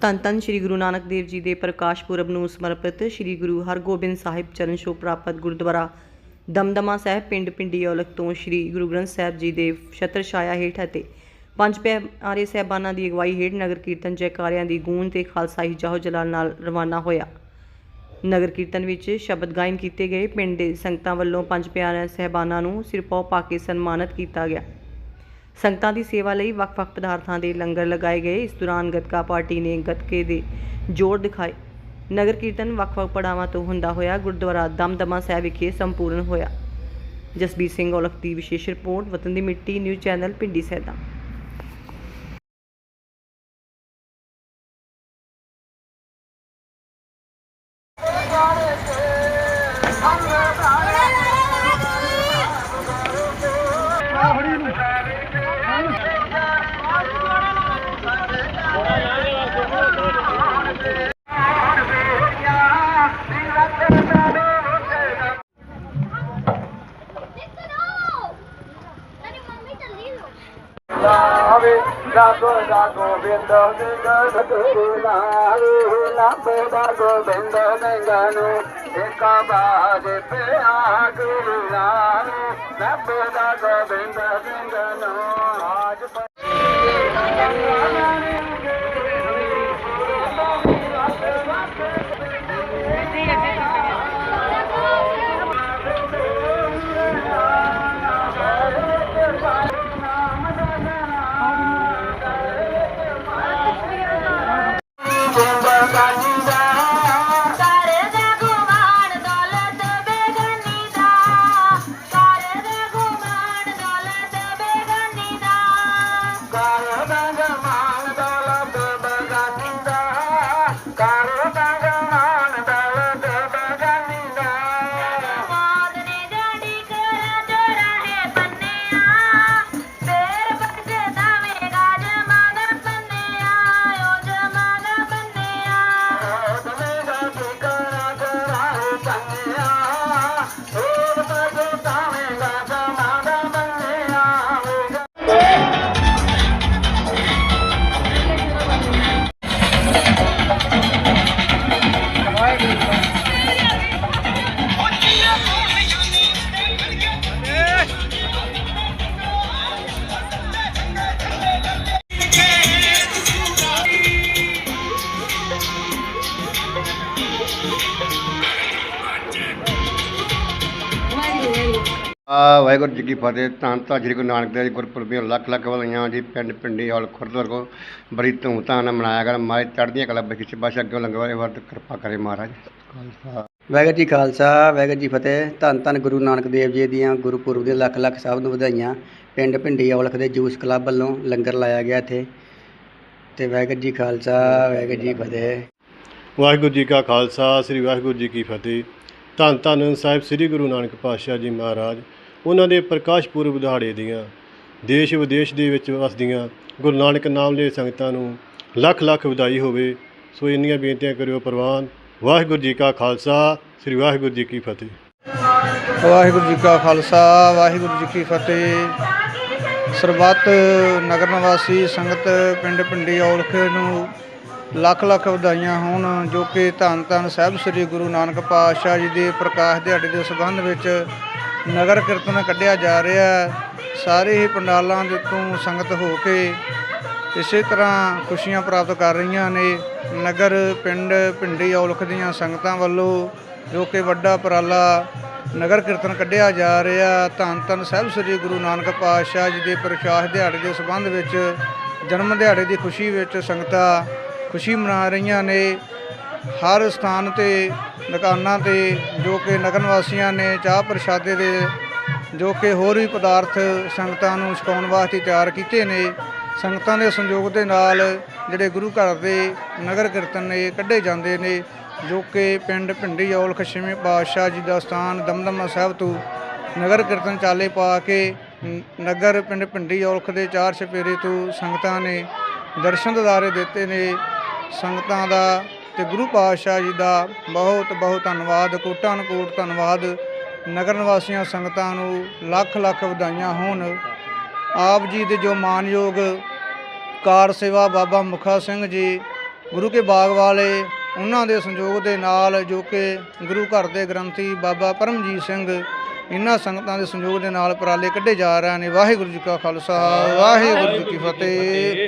ਧੰਨ ਧੰਨ ਸ੍ਰੀ ਗੁਰੂ ਨਾਨਕ ਦੇਵ ਜੀ ਦੇ ਪ੍ਰਕਾਸ਼ ਪੁਰਬ ਨੂੰ ਸਮਰਪਿਤ ਸ੍ਰੀ ਗੁਰੂ ਹਰਗੋਬਿੰਦ ਸਾਹਿਬ ਚਰਨ ਛੋਹ ਪ੍ਰਾਪਤ ਗੁਰਦੁਆਰਾ ਦਮਦਮਾ ਸਾਹਿਬ ਪਿੰਡ ਪਿੰਡੀ ਔਲਖ ਤੋਂ ਸ੍ਰੀ ਗੁਰੂ ਗ੍ਰੰਥ ਸਾਹਿਬ ਜੀ ਦੇ ਛਤਰ ਛਾਇਆ ਹੇਠ ਅਤੇ ਪੰਜ ਪਿਆਰੇ ਸਾਹਿਬਾਨਾਂ ਦੀ ਅਗਵਾਈ ਹੇਠ ਨਗਰ ਕੀਰਤਨ ਜੈਕਾਰਿਆਂ ਦੀ ਗੂੰਜ ਤੇ ਖਾਲਸਾਈ ਜਾਹੋ ਜਲਾਲ ਨਾਲ ਰਵਾਨਾ ਹੋਇਆ। ਨਗਰ ਕੀਰਤਨ ਵਿੱਚ ਸ਼ਬਦ ਗਾਇਨ ਕੀਤੇ ਗਏ। ਪਿੰਡ ਦੇ ਸੰਗਤਾਂ ਵੱਲੋਂ ਪੰਜ ਪਿਆਰਿਆਂ ਸਹਿਬਾਨਾਂ ਨੂੰ ਸਿਰਪਾਉ ਪਾ ਕੇ ਸਨਮਾਨਿਤ ਕੀਤਾ ਗਿਆ। ਸੰਗਤਾਂ ਦੀ ਸੇਵਾ ਲਈ ਵੱਖ-ਵੱਖ ਪਦਾਰਥਾਂ ਦੇ ਲੰਗਰ ਲਗਾਏ ਗਏ। ਇਸ ਦੌਰਾਨ ਗੱਤਕਾ ਪਾਰਟੀ ਨੇ ਗੱਤਕੇ ਦੇ ਜੋਰ ਦਿਖਾਏ। ਨਗਰ ਕੀਰਤਨ ਵੱਖ-ਵੱਖ ਪੜਾਵਾਂ ਤੋਂ ਹੁੰਦਾ ਹੋਇਆ ਗੁਰਦੁਆਰਾ ਦਮਦਮਾ ਸਾਹਿਬ ਵਿਖੇ ਸੰਪੂਰਨ ਹੋਇਆ। ਜਸਬੀਰ ਸਿੰਘ ਔਲਖ ਦੀ ਵਿਸ਼ੇਸ਼ ਰਿਪੋਰਟ, ਵਤਨ ਦੀ ਮਿੱਟੀ, ਨਿਊਜ਼ ਚੈਨਲ ਪਿੰਡੀ ਸੈਦਾ। ਆਵੇ గోదా గోవింద గోదా గోవింద గంగను ఎక్కబాది పేగులాను గోవింద గంగను ਆ ਵਾਹਿਗੁਰੂ ਜੀ ਕੀ ਫਤਿਹ ਧੰਨ ਧੰਨ ਸ੍ਰੀ ਗੁਰੂ ਨਾਨਕ ਦੇਵ ਜੀ ਗੁਰਪੁਰਬ ਲੱਖ ਲੱਖ ਵਧਾਈਆਂ ਜੀ ਪਿੰਡ ਪਿੰਡੀ ਔਲ ਖੁਰਦੁਆਰ ਕੋ ਬੜੀ ਧੂਮਧਾਮ ਨਾਲ ਮਨਾਇਆ ਗਿਆ ਮਾਰੇ ਚੜ੍ਹਦੀਆਂ ਕਲਾ ਬਖਸ਼ ਬਸ ਅੱਗੇ ਲੰਗਵਾਰੇ ਵਰਤ ਕਿਰਪਾ ਕਰੇ ਮਹਾਰਾਜ। ਖਾਲਸਾ ਵਾਹਿਗੁਰੂ ਜੀ ਖਾਲਸਾ ਵਾਹਿਗੁਰੂ ਜੀ ਫਤਿਹ ਧੰਨ ਧੰਨ ਗੁਰੂ ਨਾਨਕ ਦੇਵ ਜੀ ਦੀਆਂ ਗੁਰਪੁਰਬ ਦੇ ਲੱਖ ਲੱਖ ਸਭ ਨੂੰ ਵਧਾਈਆਂ। ਪਿੰਡ ਭਿੰਡੀ ਔਲਖ ਦੇ ਜੂਸ ਕਲੱਬ ਵੱਲੋਂ ਲੰਗਰ ਲਾਇਆ ਗਿਆ ਇੱਥੇ। ਤੇ ਵਾਹਿਗੁਰੂ ਜੀ ਖਾਲਸਾ ਵਾਹਿਗੁਰੂ ਜੀ ਫਤਿਹ। ਵਾਹਿਗੁਰੂ ਜੀ ਕਾ ਖਾਲਸਾ ਸ੍ਰੀ ਵਾਹਿਗੁਰੂ ਜੀ ਕੀ ਫਤਿਹ। ਧੰਨ ਧੰਨ ਸਾਹਿਬ ਸ੍ਰੀ ਗੁਰੂ ਨਾਨਕ ਪਾਤਸ਼ਾਹ ਜੀ ਮਹਾਰਾਜ ਉਹਨਾਂ ਦੇ ਪ੍ਰਕਾਸ਼ ਪੁਰਬ ਦਿਹਾੜੇ ਦੀਆਂ, ਦੇਸ਼ ਵਿਦੇਸ਼ ਦੇ ਵਿੱਚ ਵਸਦੀਆਂ ਗੁਰੂ ਨਾਨਕ ਨਾਮ ਦੇ ਸੰਗਤਾਂ ਨੂੰ ਲੱਖ ਲੱਖ ਵਧਾਈ ਹੋਵੇ। ਸੋ ਇੰਨੀਆਂ ਬੇਨਤੀਆਂ ਕਰਿਓ ਪ੍ਰਵਾਨ। ਵਾਹਿਗੁਰੂ ਜੀ ਕਾ ਖਾਲਸਾ, ਸ੍ਰੀ ਵਾਹਿਗੁਰੂ ਜੀ ਕੀ ਫਤਿਹ। ਵਾਹਿਗੁਰੂ ਜੀ ਕਾ ਖਾਲਸਾ, ਵਾਹਿਗੁਰੂ ਜੀ ਕੀ ਫਤਿਹ। ਸਰਬੱਤ ਨਗਰ ਨਿਵਾਸੀ ਸੰਗਤ ਪਿੰਡ ਪਿੰਡੀ ਔਲਖ ਨੂੰ ਲੱਖ ਲੱਖ ਵਧਾਈਆਂ ਹੋਣ, ਜੋ ਕਿ ਧੰਨ ਧੰਨ ਸਾਹਿਬ ਸ੍ਰੀ ਗੁਰੂ ਨਾਨਕ ਪਾਤਸ਼ਾਹ ਜੀ ਦੇ ਪ੍ਰਕਾਸ਼ ਦਿਹਾੜੇ ਦੇ ਸੰਬੰਧ ਵਿੱਚ ਨਗਰ ਕੀਰਤਨ ਕੱਢਿਆ ਜਾ ਰਿਹਾ ਸਾਰੇ ਹੀ ਪੰਡਾਲਾਂ ਦੇ ਤੋਂ ਸੰਗਤ ਹੋ ਕੇ ਇਸੇ ਤਰ੍ਹਾਂ ਖੁਸ਼ੀਆਂ ਪ੍ਰਾਪਤ ਕਰ ਰਹੀਆਂ ਨੇ। ਨਗਰ, ਪਿੰਡ ਪਿੰਡੀ ਔਲਖ ਦੀਆਂ ਸੰਗਤਾਂ ਵੱਲੋਂ ਜੋ ਕਿ ਵੱਡਾ ਉਪਰਾਲਾ ਨਗਰ ਕੀਰਤਨ ਕੱਢਿਆ ਜਾ ਰਿਹਾ ਧੰਨ ਧੰਨ ਸਾਹਿਬ ਸ੍ਰੀ ਗੁਰੂ ਨਾਨਕ ਪਾਤਸ਼ਾਹ ਜੀ ਦੇ ਪ੍ਰਕਾਸ਼ ਦਿਹਾੜੇ ਦੇ ਸੰਬੰਧ ਵਿੱਚ, ਜਨਮ ਦਿਹਾੜੇ ਦੀ ਖੁਸ਼ੀ ਵਿੱਚ ਸੰਗਤਾਂ ਖੁਸ਼ੀ ਮਨਾ ਰਹੀਆਂ ਨੇ। ਹਰ ਸਥਾਨ ਤੇ ਦੁਕਾਨਾਂ ਤੇ ਜੋ ਕਿ ਨਗਰ ਨਿਵਾਸੀਆਂ ਨੇ ਚਾਹ ਪ੍ਰਸ਼ਾਦੇ ਦੇ ਜੋ ਕਿ ਹੋਰ ਵੀ ਪਦਾਰਥ ਸੰਗਤਾਂ ਨੂੰ ਛਕਾਉਣ ਵਾਸਤੇ ਤਿਆਰ ਕੀਤੇ ਨੇ, ਸੰਗਤਾਂ ਦੇ ਸੰਯੋਗ ਦੇ ਨਾਲ ਜਿਹੜੇ ਗੁਰੂ ਘਰ ਦੇ ਨਗਰ ਕੀਰਤਨ ਨੇ ਕੱਢੇ ਜਾਂਦੇ ਨੇ, ਜੋ ਕਿ ਪਿੰਡ ਭਿੰਡੀ ਔਲਖ ਛੇਵੇਂ ਪਾਤਸ਼ਾਹ ਜੀ ਦਾ ਸਥਾਨ ਦਮਦਮਾ ਸਾਹਿਬ ਤੋਂ ਨਗਰ ਕੀਰਤਨ ਚਾਲੇ ਪਾ ਕੇ ਨਗਰ ਪਿੰਡ ਭਿੰਡੀ ਔਲਖ ਦੇ ਚਾਰ ਛਪੇਰੇ ਤੋਂ ਸੰਗਤਾਂ ਨੇ ਦਰਸ਼ਨ ਦਿਦਾਰੇ ਦਿੱਤੇ ਨੇ, ਸੰਗਤਾਂ ਦਾ ਤੇ ਗੁਰੂ ਪਾਤਸ਼ਾਹ ਜੀ ਦਾ ਬਹੁਤ ਬਹੁਤ ਧੰਨਵਾਦ, ਕੋਟਾਂ ਕੋਟ ਧੰਨਵਾਦ। ਨਗਰ ਨਿਵਾਸੀਆਂ ਸੰਗਤਾਂ ਨੂੰ ਲੱਖ ਲੱਖ ਵਧਾਈਆਂ ਹੋਣ। ਆਪ ਜੀ ਦੇ ਜੋ ਮਾਨਯੋਗ ਕਾਰ ਸੇਵਾ ਬਾਬਾ ਮੁਖਾ ਸਿੰਘ ਜੀ, ਗੁਰੂ ਕੇ ਬਾਗ ਵਾਲੇ, ਉਹਨਾਂ ਦੇ ਸੰਯੋਗ ਦੇ ਨਾਲ ਜੋ ਕਿ ਗੁਰੂ ਘਰ ਦੇ ਗ੍ਰੰਥੀ ਬਾਬਾ ਪਰਮਜੀਤ ਸਿੰਘ, ਇਹਨਾਂ ਸੰਗਤਾਂ ਦੇ ਸੰਯੋਗ ਦੇ ਨਾਲ ਉਪਰਾਲੇ ਕੱਢੇ ਜਾ ਰਹੇ ਨੇ। ਵਾਹਿਗੁਰੂ ਜੀ ਕਾ ਖਾਲਸਾ, ਵਾਹਿਗੁਰੂ ਜੀ ਕੀ ਫਤਿਹ।